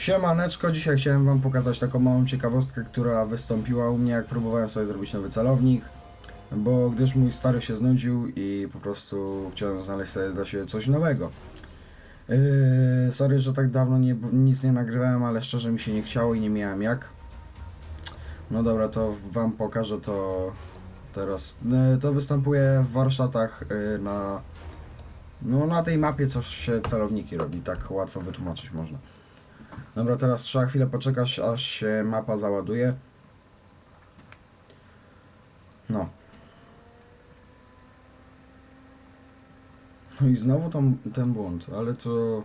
Siemaneczko, dzisiaj chciałem wam pokazać taką małą ciekawostkę, która wystąpiła u mnie, jak próbowałem sobie zrobić nowy celownik, bo gdyż mój stary się znudził i po prostu chciałem znaleźć sobie dla siebie coś nowego. Yy, sorry, że tak dawno nie, nic nie nagrywałem, ale szczerze mi się nie chciało i nie miałem jak. No dobra, to wam pokażę to teraz. Yy, to występuje w warsztatach yy, na... No na tej mapie coś się celowniki robi, tak łatwo wytłumaczyć można. Dobra, teraz trzeba chwilę poczekać, aż się mapa załaduje. No. No i znowu tam, ten błąd, ale to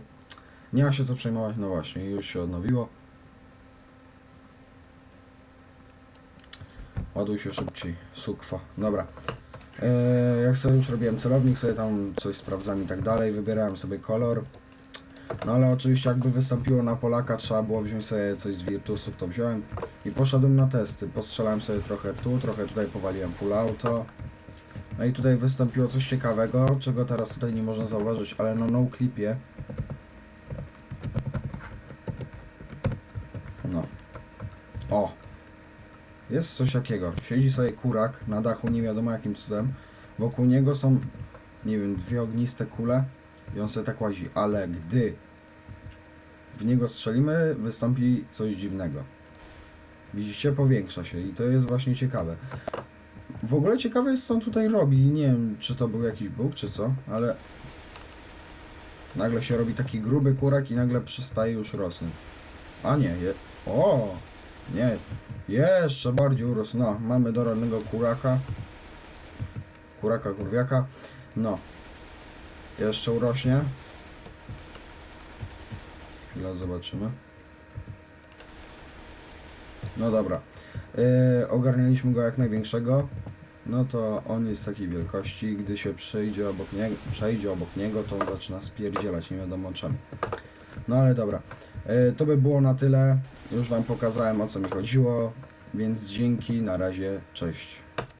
nie ma się co przejmować. No właśnie, już się odnowiło. Ładuj się szybciej, sukwa. Dobra. Eee, jak sobie już robiłem celownik, sobie tam coś sprawdzam i tak dalej, wybierałem sobie kolor. No ale oczywiście jakby wystąpiło na Polaka, trzeba było wziąć sobie coś z Virtusów, to wziąłem i poszedłem na testy. Postrzelałem sobie trochę tu, trochę tutaj powaliłem full auto. No i tutaj wystąpiło coś ciekawego, czego teraz tutaj nie można zauważyć, ale no no clipie. No. O! Jest coś takiego. Siedzi sobie kurak na dachu, nie wiadomo jakim cudem. Wokół niego są, nie wiem, dwie ogniste kule i on sobie tak łazi, ale gdy w niego strzelimy, wystąpi coś dziwnego. Widzicie, powiększa się i to jest właśnie ciekawe. W ogóle ciekawe jest, co on tutaj robi. Nie wiem, czy to był jakiś bóg, czy co, ale nagle się robi taki gruby kurak i nagle przestaje już rosnąć. A nie, je... o, nie, jeszcze bardziej urósł. No, mamy dorodnego kuraka. Kuraka, kurwiaka. No, jeszcze urośnie. Chwila, zobaczymy. No dobra. Yy, ogarnialiśmy go jak największego. No to on jest takiej wielkości. Gdy się przejdzie obok niego, przejdzie obok niego, to on zaczyna spierdzielać, nie wiadomo czemu. No ale dobra. Yy, to by było na tyle. Już Wam pokazałem o co mi chodziło. Więc dzięki, na razie, cześć.